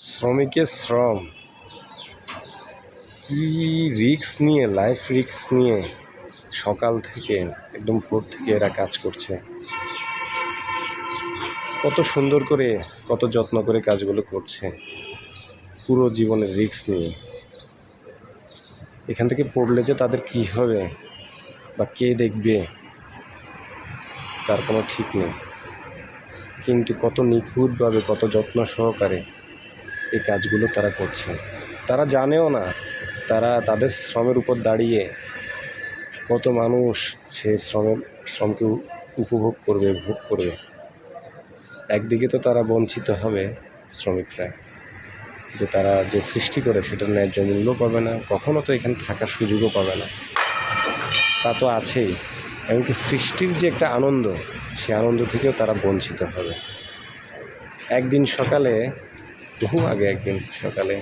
শ্রমিকের শ্রম। কি রিক্স নিয়ে লাইফ রিক্স নিয়ে সকাল থেকে, একদম ভোর থেকে এরা কাজ করছে? কত সুন্দর করে, কত যত্ন করে কাজগুলো করছে। পুরো জীবনের রিক্স নিয়ে। এখান থেকে পড়লে যে তাদের কী হবে বা কে দেখবে, তার কোনো ঠিক নেই। কিন্তু কত নিখুঁতভাবে, কত যত্ন সহকারে এই কাজগুলো তারা করছে। তারা জানেও না, তারা তাদের শ্রমের উপর দাঁড়িয়ে কত মানুষ সে শ্রমের শ্রমকে উপভোগ করবে ভোগ করবে। একদিকে তো তারা বঞ্চিত হবে শ্রমিকরা, যে তারা যে সৃষ্টি করে সেটার ন্যায্য মূল্য পাবে না কখনও তো এখানে থাকার সুযোগও পাবে না। তা তো আছেই, এমনকি সৃষ্টির যে একটা আনন্দ, সে আনন্দ থেকেও তারা বঞ্চিত হবে। একদিন সকালে বহু আগে একদিন সকালে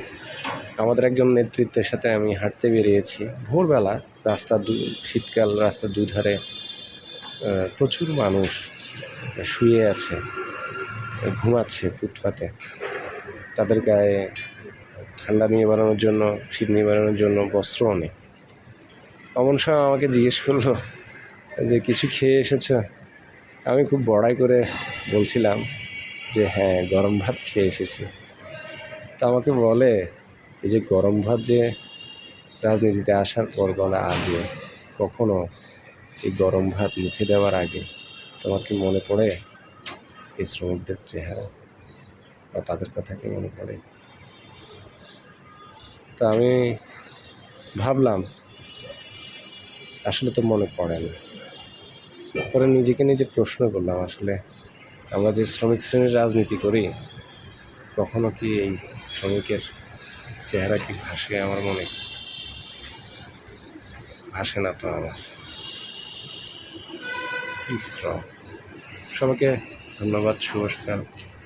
আমাদের একজন নেতৃত্বের সাথে আমি হাঁটতে বেরিয়েছি। ভোরবেলা রাস্তা দু, শীতকাল রাস্তার দুধারে প্রচুর মানুষ শুয়ে আছে, ঘুমাচ্ছে ফুটপাতে। তাদের গায়ে ঠান্ডা নিবারণের জন্য, শীত নিবারণের জন্য বস্ত্রও নেই অমন সময় আমাকে জিজ্ঞেস করল যে, কিছু খেয়ে এসেছ? আমি খুব বড়াই করে বলছিলাম যে হ্যাঁ গরম ভাত খেয়ে এসেছি। তা আমাকে বলে, এই যে গরম ভাত যে রাজনীতিতে আসার পর বলা আগে, কখনো এই গরম ভাত মুখে দেওয়ার আগে তোমার কি মনে পড়ে এই শ্রমিকদের চেহারা বা তাদের কথা কি মনে পড়ে? তা আমি ভাবলাম, আসলে তো মনে পড়ে না। পরে নিজেকে নিজে প্রশ্ন করলাম, আসলে আমরা যে শ্রমিক শ্রেণির রাজনীতি করি কখনো কি এই শ্রমিকের চেহারা কি ভাসে আমার মনে? ভাসে না তো আমার। কি শ্রম? সবাইকে ধন্যবাদ, শুভ সকাল।